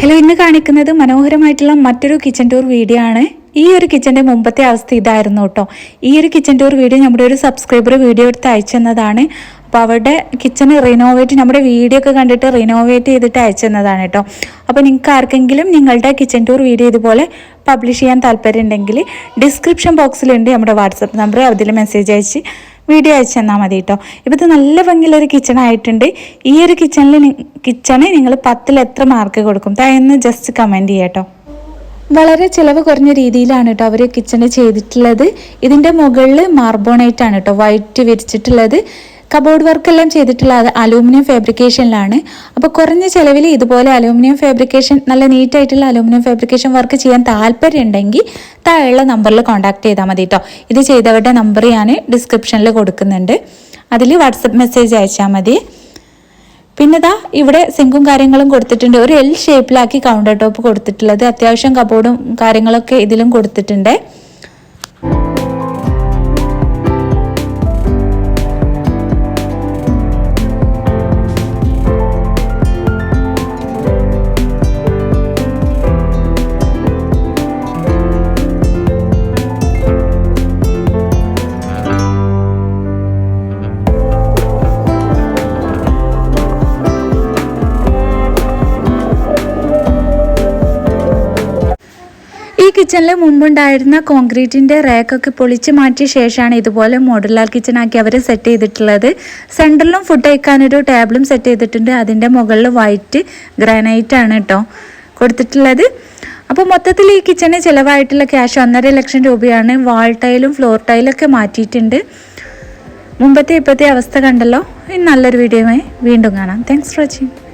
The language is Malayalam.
ഹലോ ഇന്ന് കാണിക്കുന്നത് മനോഹരമായിട്ടുള്ള മറ്റൊരു കിച്ചൺ ടൂർ വീഡിയോ ആണ്. ഈ ഒരു കിച്ചന്റെ മുമ്പത്തെ അവസ്ഥ ഇതായിരുന്നു കേട്ടോ. ഈ ഒരു കിച്ചൺ ടൂർ വീഡിയോ നമ്മുടെ ഒരു സബ്സ്ക്രൈബർ വീഡിയോ എടുത്ത് അയച്ചെന്നതാണ് അപ്പോൾ അവരുടെ കിച്ചൺ റിനോവേറ്റ് നമ്മുടെ വീഡിയോ ഒക്കെ കണ്ടിട്ട് റിനോവേറ്റ് ചെയ്തിട്ട് അയച്ചെന്നതാണ് കേട്ടോ. അപ്പോൾ നിങ്ങൾക്ക് ആർക്കെങ്കിലും നിങ്ങളുടെ കിച്ചൺ ടൂർ വീഡിയോ ഇതുപോലെ പബ്ലിഷ് ചെയ്യാൻ താല്പര്യം ഉണ്ടെങ്കിൽ ഡിസ്ക്രിപ്ഷൻ ബോക്സിലുണ്ട് നമ്മുടെ വാട്സപ്പ് നമ്പർ അതിൽ മെസ്സേജ് അയച്ച് വീഡിയോ അയച്ചു തന്നാൽ മതി കേട്ടോ ഇപ്പോൾ ഇത് നല്ല ഭംഗിയുള്ളൊരു കിച്ചൺ ആയിട്ടുണ്ട്. ഈ ഒരു കിച്ചണിൽ കിച്ചണ് നിങ്ങൾ പത്തിൽ എത്ര മാർക്ക് കൊടുക്കും? തായെന്ന് ജസ്റ്റ് കമന്റ് ചെയ്യാം കേട്ടോ വളരെ ചിലവ് കുറഞ്ഞ രീതിയിലാണ് കേട്ടോ അവർ കിച്ചണ് ചെയ്തിട്ടുള്ളത്. ഇതിന്റെ മുകളിൽ മാർബോണൈറ്റ് ആണ് കേട്ടോ വൈറ്റ് വിരിച്ചിട്ടുള്ളത്. കബോർഡ് വർക്ക് വർക്കെല്ലാം ചെയ്തിട്ടുള്ളത് അലൂമിനിയം ഫാബ്രിക്കേഷനിലാണ്. അപ്പോൾ കുറഞ്ഞ ചിലവിൽ ഇതുപോലെ അലൂമിനിയം ഫാബ്രിക്കേഷൻ നല്ല നീറ്റായിട്ടുള്ള അലൂമിനിയം ഫാബ്രിക്കേഷൻ വർക്ക് ചെയ്യാൻ താല്പര്യം ഉണ്ടെങ്കിൽ താഴെയുള്ള നമ്പറിൽ കോൺടാക്ട് ചെയ്താൽ മതി കേട്ടോ. ഇത് ചെയ്തവരുടെ നമ്പർ ഞാൻ ഡിസ്ക്രിപ്ഷനിൽ കൊടുക്കുന്നുണ്ട്. അതിൽ വാട്സപ്പ് മെസ്സേജ് അയച്ചാൽ മതി. പിന്നെ ദാ ഇവിടെ സിങ്കും കാര്യങ്ങളും കൊടുത്തിട്ടുണ്ട്. ഒരു എൽ ഷേപ്പിലാക്കി കൗണ്ടർ ടോപ്പ് കൊടുത്തിട്ടുള്ളത്. അത്യാവശ്യം കബോർഡും കാര്യങ്ങളൊക്കെ ഇതിലും കൊടുത്തിട്ടുണ്ട്. കിച്ചണിൽ മുമ്പുണ്ടായിരുന്ന കോൺക്രീറ്റിന്റെ റാക്കൊക്കെ പൊളിച്ച് മാറ്റിയ ശേഷമാണ് ഇതുപോലെ മോഡുലാർ കിച്ചൺ ആക്കി അവർ സെറ്റ് ചെയ്തിട്ടുള്ളത് സെന്ററിലും ഫുഡ് കഴിക്കാനൊരു ടേബിളും സെറ്റ് ചെയ്തിട്ടുണ്ട്. അതിന്റെ മുകളിൽ വൈറ്റ് ഗ്രാനൈറ്റ് ആണ് കേട്ടോ കൊടുത്തിട്ടുള്ളത്. അപ്പോൾ മൊത്തത്തിൽ ഈ കിച്ചണിന് ചിലവായിട്ടുള്ള ക്യാഷ് ഒന്നര ലക്ഷം രൂപയാണ് വാൾ ടൈലും ഫ്ലോർ ടൈലൊക്കെ മാറ്റിയിട്ടുണ്ട്. മുമ്പത്തെ ഇപ്പോഴത്തെ അവസ്ഥ കണ്ടല്ലോ. ഇനി നല്ലൊരു വീഡിയോയുമായി വീണ്ടും കാണാം. Thanks for watching